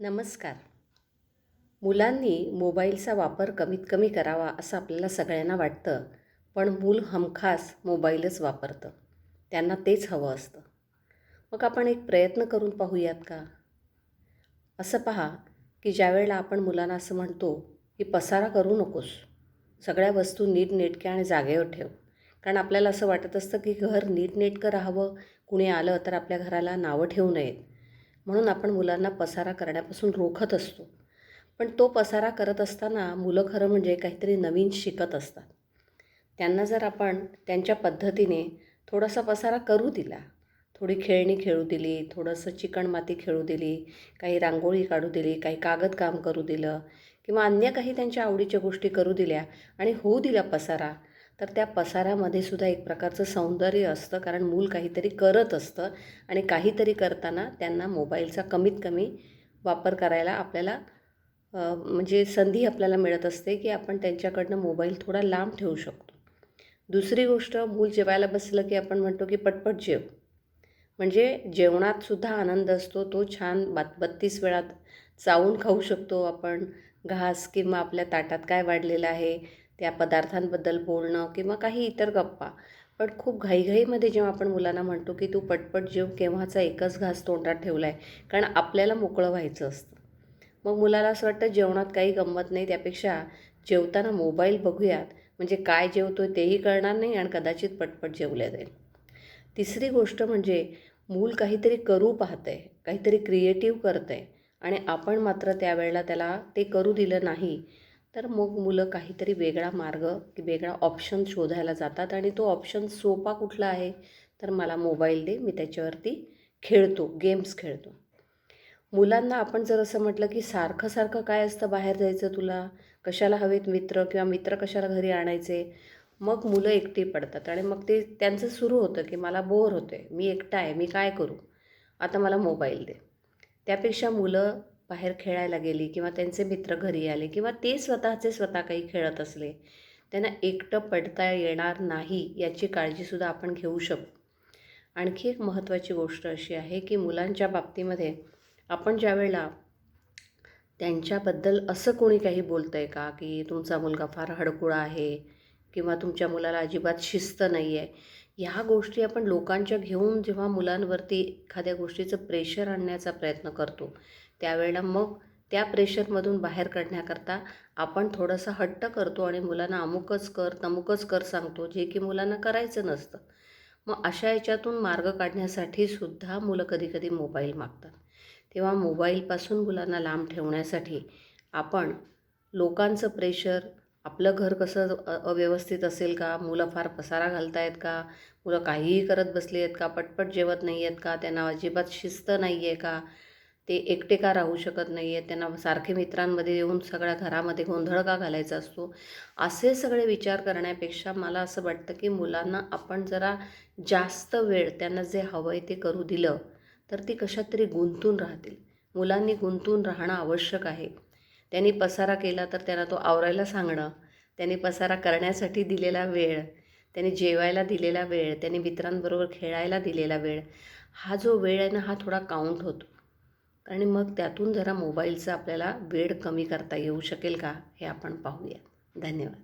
नमस्कार. मुलांनी मोबाईलचा वापर कमीत कमी करावा असं आपल्याला सगळ्यांना वाटतं पण मूल हमखास मोबाईलच वापरतं. त्यांना तेच हवं असतं. मग आपण एक प्रयत्न करून पाहूयात का? असं पहा की ज्यावेळेला आपण मुलांना असं म्हणतो की पसारा करू नकोस सगळ्या वस्तू नीटनेटक्या आणि जागेवर ठेव. कारण आपल्याला असं वाटत असतं की घर नीटनेटकं राहावं कुणी आलं तर आपल्या घराला नावं ठेवू नयेत. म्हणून आपण मुलांना पसारा करण्यापासून रोखत असतो. पण तो पसारा करत असताना मुलं खरं म्हणजे काहीतरी नवीन शिकत असतात. त्यांना जर आपण त्यांच्या पद्धतीने थोडासा पसारा करू दिला थोडी खेळणी खेळू दिली थोडंसं चिकणमाती खेळू दिली काही रांगोळी काढू दिली काही कागद काम करू दिलं किंवा अन्य काही त्यांच्या आवडीच्या गोष्टी करू दिल्या आणि होऊ दिला पसारा तर त्या पसाऱ्यामध्ये सुद्धा एक प्रकारचं सौंदर्य असतं कारण मूल काहीतरी करत असतं आणि काहीतरी करताना त्यांना मोबाईलचा कमीत कमी वापर करायला आपल्याला म्हणजे संधी आपल्याला मिळत असते की आपण त्यांच्याकडनं मोबाईल थोडा लांब ठेवू शकतो. दुसरी गोष्ट मूल जेवायला बसलं की आपण म्हणतो की पटपट जेव. म्हणजे जेवणातसुद्धा आनंद असतो तो छान बात बत्तीस वेळात चावून खाऊ शकतो आपण. घास किंवा आपल्या ताटात काय वाढलेलं आहे त्या पदार्थांबद्दल बोलणं किंवा काही इतर गप्पा. पण खूप घाईघाईमध्ये जेव्हा आपण मुलांना म्हणतो की तू पटपट जेव केव्हाचा एकच घास तोंडात ठेवला आहे कारण आपल्याला मोकळं व्हायचं असतं. मग मुलाला असं वाटतं जेवणात काही गंमत नाही त्यापेक्षा जेवताना मोबाईल बघूयात. म्हणजे काय जेवतो आहे तेही कळणार नाही आणि कदाचित पटपट जेवल्या जाईल. तिसरी गोष्ट म्हणजे मूल काहीतरी करू पाहतं आहे काहीतरी क्रिएटिव्ह करतं आहे आणि आपण मात्र त्यावेळेला त्याला ते करू दिलं नाही. तर मग मुलं काहीतरी वेगळा मार्ग की वेगळा ऑप्शन शोधायला जातात आणि तो ऑप्शन सोपा कुठला आहे? तर मला मोबाईल दे मी त्याच्यावरती खेळतो गेम्स खेळतो. मुलांना आपण जर असं म्हटलं की सारखं सारखं काय असतं बाहेर जायचं तुला? कशाला हवेत मित्र किंवा मित्र कशाला घरी आणायचे? मग मुलं एकटी पडतात आणि मग ते त्यांचं सुरू होतं की मला बोर होते मी एकटा आहे मी काय करू? आता मला मोबाईल दे. त्यापेक्षा मुलं बाहेर खेळायला गेली किंवा त्यांचे मित्र घरी आले किंवा ते स्वतःचे स्वतः काही खेळत असले त्यांना एकटं पडता येणार नाही याची काळजीसुद्धा आपण घेऊ शकतो आणखी एक महत्त्वाची गोष्ट अशी आहे की मुलांच्या बाबतीमध्ये आपण ज्यावेळेला त्यांच्याबद्दल असं कोणी काही बोलतं आहे का की तुमचा मुलगा फार हडकुळा आहे किंवा तुमच्या मुलाला अजिबात शिस्त नाही आहे ह्या गोष्टी आपण लोकांच्या घेऊन जेव्हा मुलांवरती एखाद्या गोष्टीचं प्रेशर आणण्याचा प्रयत्न करतो त्यावेळेला मग त्या प्रेशरमधून बाहेर काढण्याकरता आपण थोडासा हट्ट करतो आणि मुलांना अमुकच कर तमुकच कर सांगतो जे की मुलांना करायचं नसतं. मग अशा याच्यातून मार्ग काढण्यासाठी सुद्धा मुलं कधीकधी मोबाईल मागतात. तेव्हा मोबाईलपासून मुलांना लांब ठेवण्यासाठी आपण लोकांचं प्रेशर आपलं घर कसं अव्यवस्थित असेल का? मुलं फार पसारा घालतायत का? मुलं काहीही करत बसली आहेत का? पटपट जेवत नाही आहेत का? त्यांना अजिबात शिस्त नाही आहे का? ते एकटे का राहू शकत नाही आहेत. त्यांना सारखे मित्रांमध्ये येऊन सगळ्या घरामध्ये गोंधळ का घालायचा असतो. असे सगळे विचार करण्यापेक्षा मला असं वाटतं की मुलांना आपण जरा जास्त वेळ त्यांना जे हवं आहे ते करू दिलं तर ती कशात तरी गुंतून राहतील. मुलांनी गुंतून राहणं आवश्यक आहे. त्यांनी पसारा केला तर त्यांना तो आवरायला सांगणं त्यांनी पसारा करण्यासाठी दिलेला वेळ त्यांनी जेवायला दिलेला वेळ त्यांनी मित्रांबरोबर खेळायला दिलेला वेळ हा जो वेळ आहे ना हा थोडा काउंट होतो. आणि मग त्यातून जरा मोबाईलचा आपल्याला वेळ कमी करता येऊ शकेल का हे आपण पाहूया धन्यवाद.